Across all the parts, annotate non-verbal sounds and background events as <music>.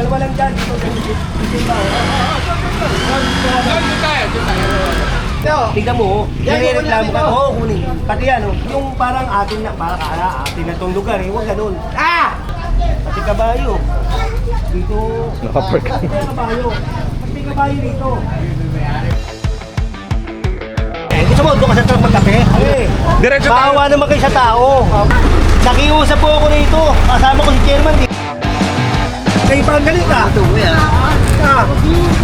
dalawa lang dyan. Dito, dito, dito ba? Tignan mo, oh. nire-reklamo ka. Oo, kunin. Pati yan, oh. yung parang atin na, parang ala, atin na tong lugar, eh. Huwag ganun. Ah! Pati kabayo. Dito. Nakapark. Pati kabayo. Pati kabayo dito. Eh, gusto mo, doon ka sa truck magkape? Eh, Diretso tayo. Bawa naman kayo sa tao. Nakiusap po ako rito. Kasama ko si chairman. Kayo pa ang galit ah. Ah,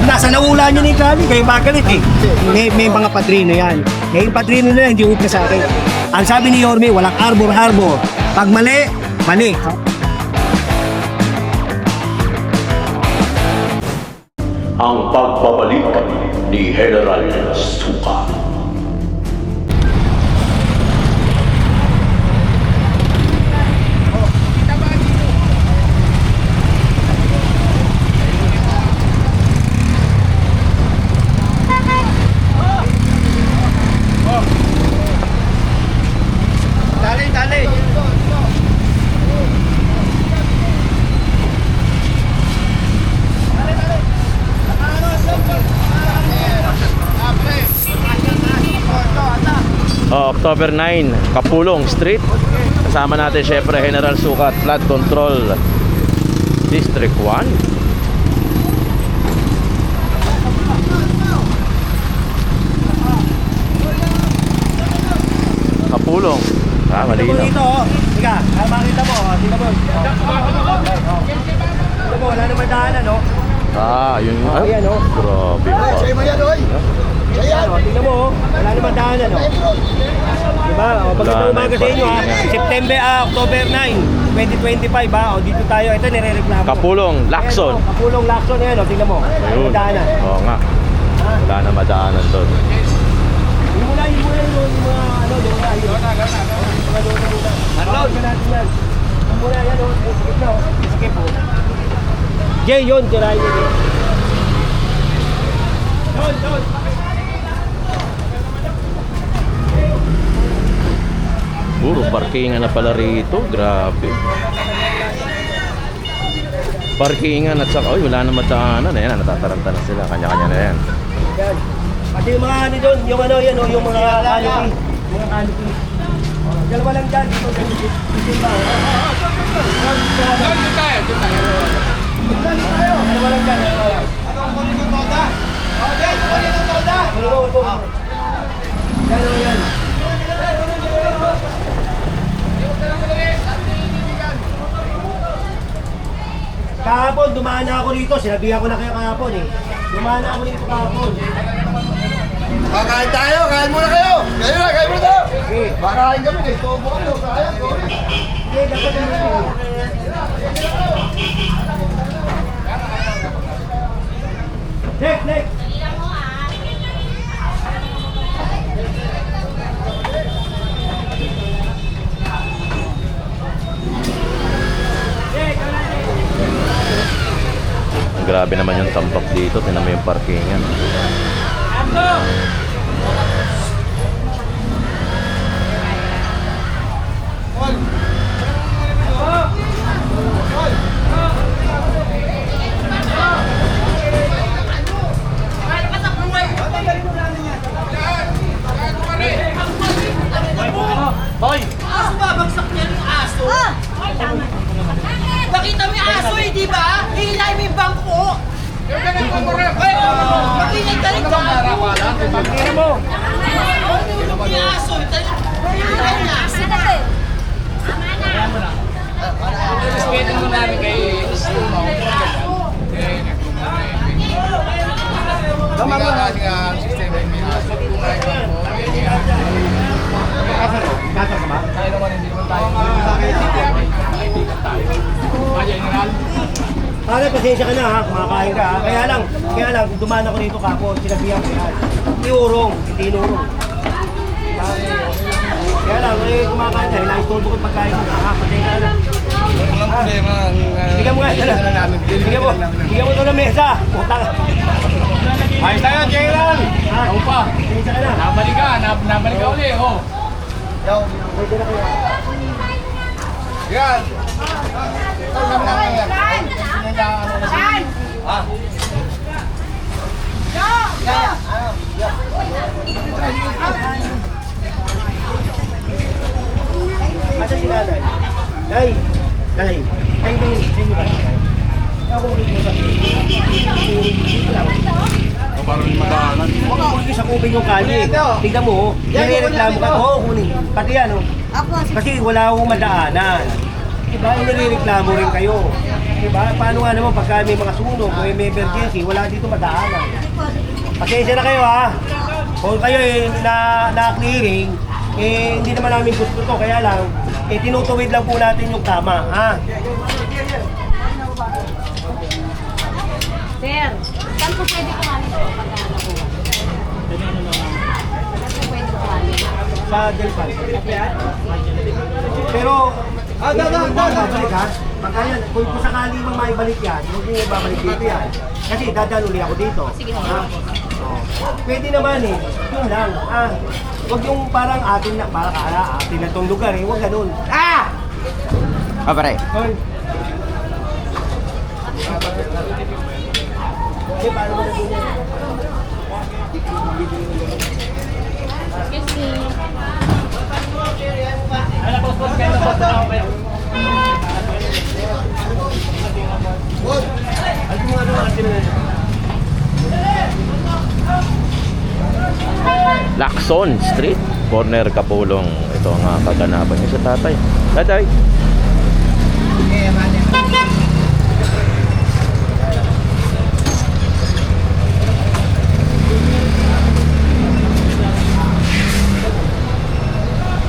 nasa naula niyo ni Kali, kayo pa galit eh. May, may mga padrino yan. Yung padrino na yan, hindi upna sa akin. Ang sabi ni Yorme, walang arbor-arbor. Pag mali, mali. ang pagbabalik ni General Suka. October 9, Kapulong Street. Kasama natin syempre General Sukat, Flood Control District 1. Kapulong. Ah, malinaw. dito, oh. Ika, ah, makita mo, oh. Tingnan mo. Oh. Tingnan mo, wala naman daanan, no? Ah, yun. Oh, ayan, oh. Grabe pa. Ayan, oh. Tingnan mo, oh. Wala naman daanan, no? Diba? O, na umaga yung sa inyo, ha? September, ah, October 9, 2025, ha? O, dito tayo. Ito, nire-reklamo. Kapulong, Lacson. Ayan, oh, Kapulong, Lacson, ayan, o. Tingnan mo. Wala Ayun. naman daanan. Oo nga. Wala na madaanan doon. Yung muna, yung muna, yung yung mga, ano, yung mga, yung mga, yung mga, yung muna. Arnold! natin yan. Yung muna, yan, o. Skip na, o. Skip, o. Jay, yun, tirahin yun, eh. Yun, yun. Puro parkingan na pala rito. Grabe. Parkingan at saka, uy, wala na madaanan. Ayan, natataranta na sila. Kanya-kanya na yan. Yan. Pati yung mga ano doon, yung ano yan, oh, yung mga canopy. Mga canopy. Dalawa lang dyan, dito, dito, dito ba? Dito tayo, dito tayo. Dalawa Kahapon, dumaan na ako dito. Sinabihan ko na kayo kahapon eh. Dumaan na ako dito kahapon. Kakain tayo, kain muna kayo. Kayo na, kain muna tayo. Okay. Makain kami, kay Tobo kayo. Kaya, sorry. Okay, dapat na dito. Next, next. Grabe naman yung tambak dito. Tinan mo yung parkingan. Aso babagsak niya yung aso. Nakita mo yung aso eh, di ba? Hihilay mo yung bangko. Ay, Mag-ingat ka rin ka. Tingnan mo. Yung aso, hihilay niya. Tama mo na. Kasa ka ba? Pare, pasensya ka na ha, kumakain ka ha. Kaya lang, kaya lang, dumaan ako dito kapon, sinabihan ko yan. Iurong, hindi inurong. Kaya lang, eh, kumakain ka, inaistorbo ko yung pagkain ko. Ha, na. Walang pera ang... Uh, Bigyan mo nga, dala. Bigyan mo, bigyan mo ito ng mesa. Putang. Ayos tayo, Jailan! Ako pa. Nabalik ka, nab nabalik ka ulit, oh. Yo, pwede na. Yan! Ito Ha? Yo! Yo! Yo! Asa si! Ay sa Dito lang. Parang madaanan. Ulit sa kubing yung kali. Tignan mo, oh. Nirereklamo ka. Oo, kunin. Pati yan, oh. Kasi wala akong madaanan. Diba? Nirereklamo rin kayo. Diba? Paano nga naman pagka may mga sunog, may may emergency, wala dito madaanan. Pasensya na kayo ha. Kung kayo eh, na, na-clearing, eh, hindi naman namin gusto to. Kaya lang, eh, tinutuwid lang po natin yung tama. Ha? Sir, saan po pwede kumain ito pag nakuha? Saan po pwede kumain? Sa Delpan. Pero, ah, da, da, da, babalik ha. Pagka yan, kung, kung sakali mang maibalik yan, huwag niyo babalik dito yan. Kasi dadaan uli ako dito. Sige. Ha? Pwede naman eh. Yun lang. Ah, huwag yung parang atin na, parang ala, atin na tong lugar eh. Huwag ganun. Ah! Ah, pare. Hoy. Eh, paano mo na? Excuse me. Ano yung ano, atin na Lacson Street, corner Kapulong. Ito ang uh, kaganapan niya sa tatay. Tatay.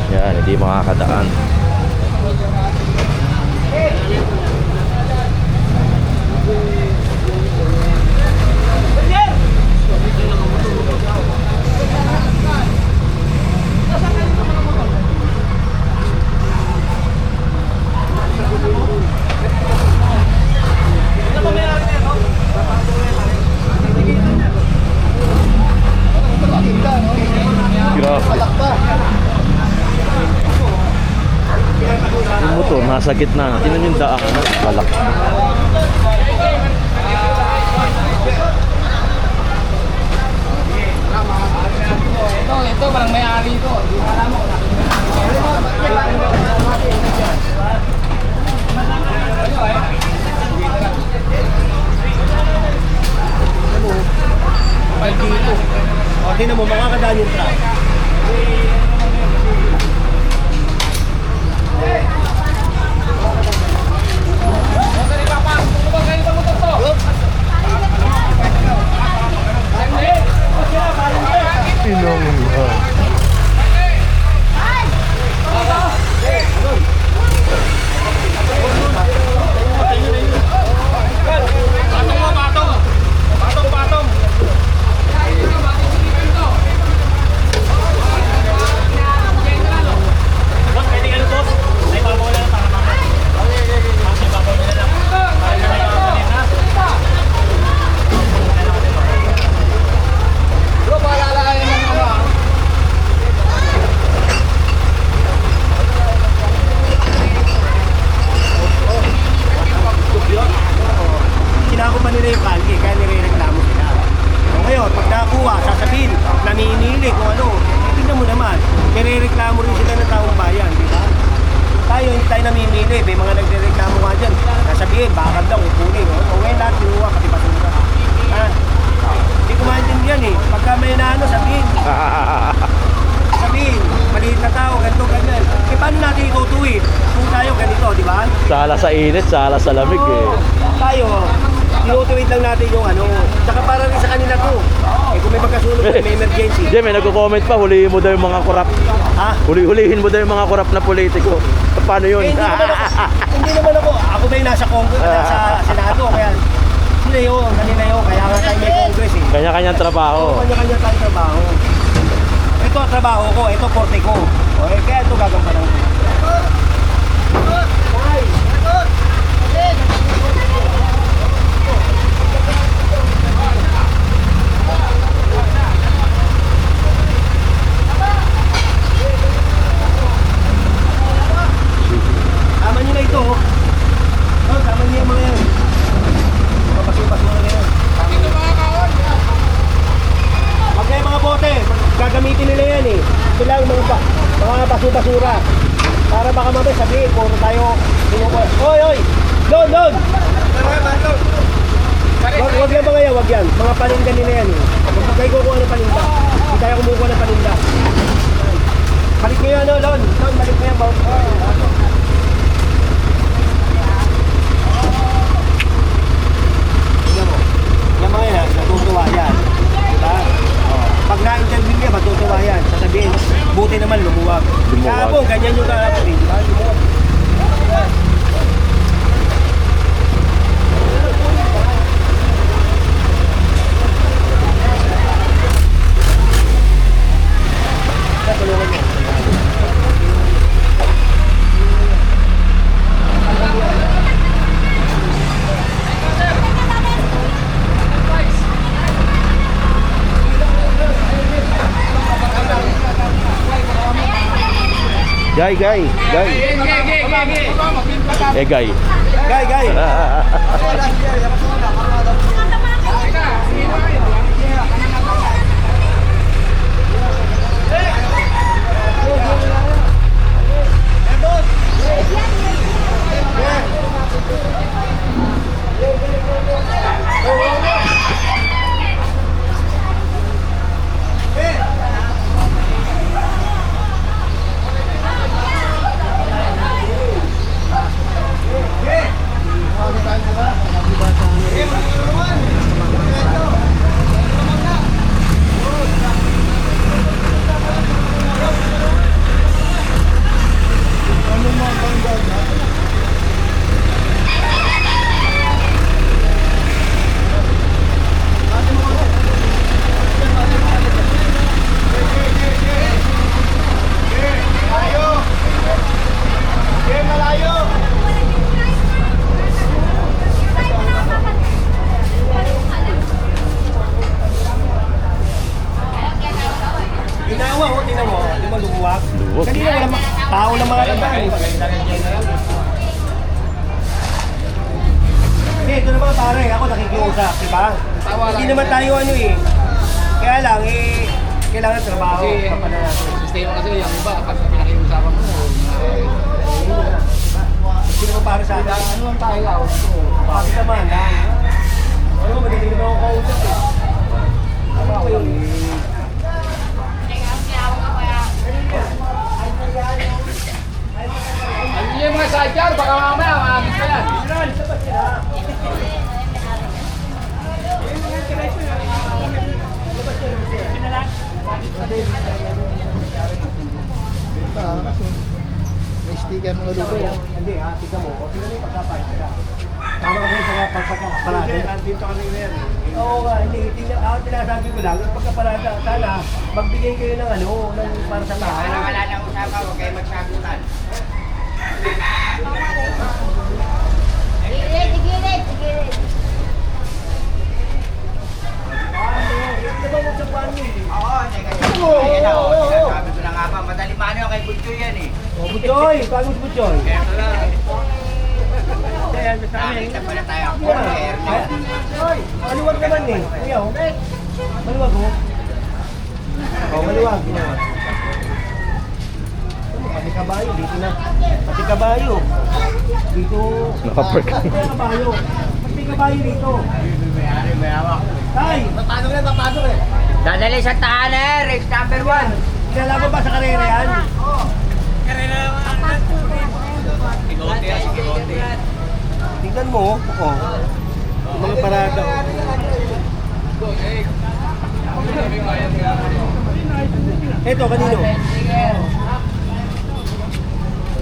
Yan, hindi makakadaan. Grabe. Yung motor, nasa gitna. Tinan yung daan. Balak. Ito, ito, parang may-ari ito. Alam mo. Maldito. O, tingnan mo, makakadaan yung truck. Bro, paalala kayo ng ano ah. Kinako pa nila yung kalye, kaya nire-reklamo sila. O ngayon, pag nakuha, sasabihin, naninili kung ano, eh, tingnan mo naman, nire-reklamo rin sila ng taong bayan, di ba? Tayo, hindi tayo namimili, may mga nagre-reklamo nga dyan, sasabihin, bakal daw, kukunin. O, o ngayon lahat, kinuha, pati basura. Ha? Hindi ko maintindihan eh. Pagka may naano, sabihin, <laughs> sabihin, maliit na tao, ganito, ganyan. Eh, paano natin itutuwid? Kung tayo ganito, di ba? Sala sa init, sala sa lamig eh. Tayo, tinutuwid lang natin yung ano. Tsaka para rin sa kanila to. Eh kung may magkasunog, may <laughs> emergency. Diyan, may nagko-comment pa, hulihin mo daw yung mga korap. Ha? Huli-hulihin mo daw yung mga korap na politiko. Paano yun? Eh, hindi naman ako, <laughs> hindi naman ako, ako ba yung nasa Congress, nasa Senado, kaya sila yun, kanila yun, kaya nga tayo may Congress eh. Kanya-kanyang trabaho. Kanya-kanya tayo trabaho. Ito ang trabaho ko, ito korte ko. O eh, kaya ito gagampanan ko. Tama nyo na ito. oh. Oh, tama nyo yung mga yan. Papasok-pasok na yan. Pag may mga bote, gagamitin nila yan eh. Ito lang mga, ba- mga basura-basura. Para baka mamaya wag yan mga yan, wag yan. Mga paninda nila yan eh. Huwag kayo kukuha ng paninda. Hindi tayo kumukuha ng paninda. Balik mo yan, no, Lon. Lon, balik mo Tingnan mo. Yan mga yan, natutuwa yan. Diba? Oh. Pag na-interview niya, matutuwa yan. Sasabihin, buti naman lumuwag. Lumuwag. Kahapon, ganyan yung kahapon. eh, Diba? Lumuwag. Tulungan niyo. Gay, gay, gay. Eh. Guy, guy. Ginawa ko, tingnan mo. Di ba lumuwag? Luwag. Kanina wala ma- tao na mga laban. Hindi, ito naman pare, ako nakikiusap, di ba? Hindi naman tayo ano eh. Kaya lang eh, kailangan trabaho. Kasi, Kapala natin. sistema kasi yung iba, kapag pinakiusapan mo, Hindi naman para sa atin. ano ang tayo out ko? Bakit naman? Ano, magaling naman ako kausap eh. Tama ko yun. Ano yung mga sidecar? Baka mamaya, maagis pa yan. May sticker mga lupa yan. Hindi ha, tignan mo. Tignan mo yung pagkapay. Tama ka sa pagkakaparada. Hindi, andito kanina yan. Oo nga, hindi. Tingnan, ako tinasabi ko lang, pagkaparada, sana magbigay kayo ng ano, ng para sa tao. Wala nang usapan, huwag kayo magsagutan. Gilid, gilid, gilid. Oo, teka. Oo, oo, oh, oo. sinasabi ko na nga ba, madali mano kay yan eh. O, Butchoy, bago si Butchoy. Nakita pa na tayo ako. Ay, maluwag naman eh. Ayaw. Maluwag oh. Oh, maluwag. Ano, Pati kabayo, dito na. Pati kabayo. Dito. Nakapark. Pati kabayo. Pati kabayo dito. Tay, Paano na, paano eh? Dadali sa tahanan race number one. kilala mo ba sa karera yan? Tingnan mo, oh. Yung mga parada. Ito, kanino?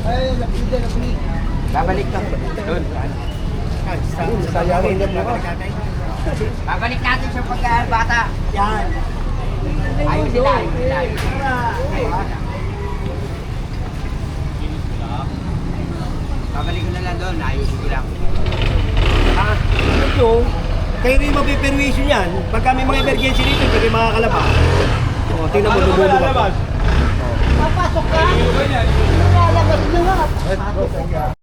Ay, napili, napili. Babalik ka. Doon. Sayangin niya mo. Babalik natin sa pagkabata. Yan. Ayun sila, ayun sila. ayun sila. Sila. Babalik ko na lang doon, ayun ko lang. Ah, ito, kayo rin mapiperwisyon yan. Pagka may mga emergency dito, hindi kayo makakalaba. O, tingnan mo, lumulubag. Papasok ka? Lalabas nyo nga.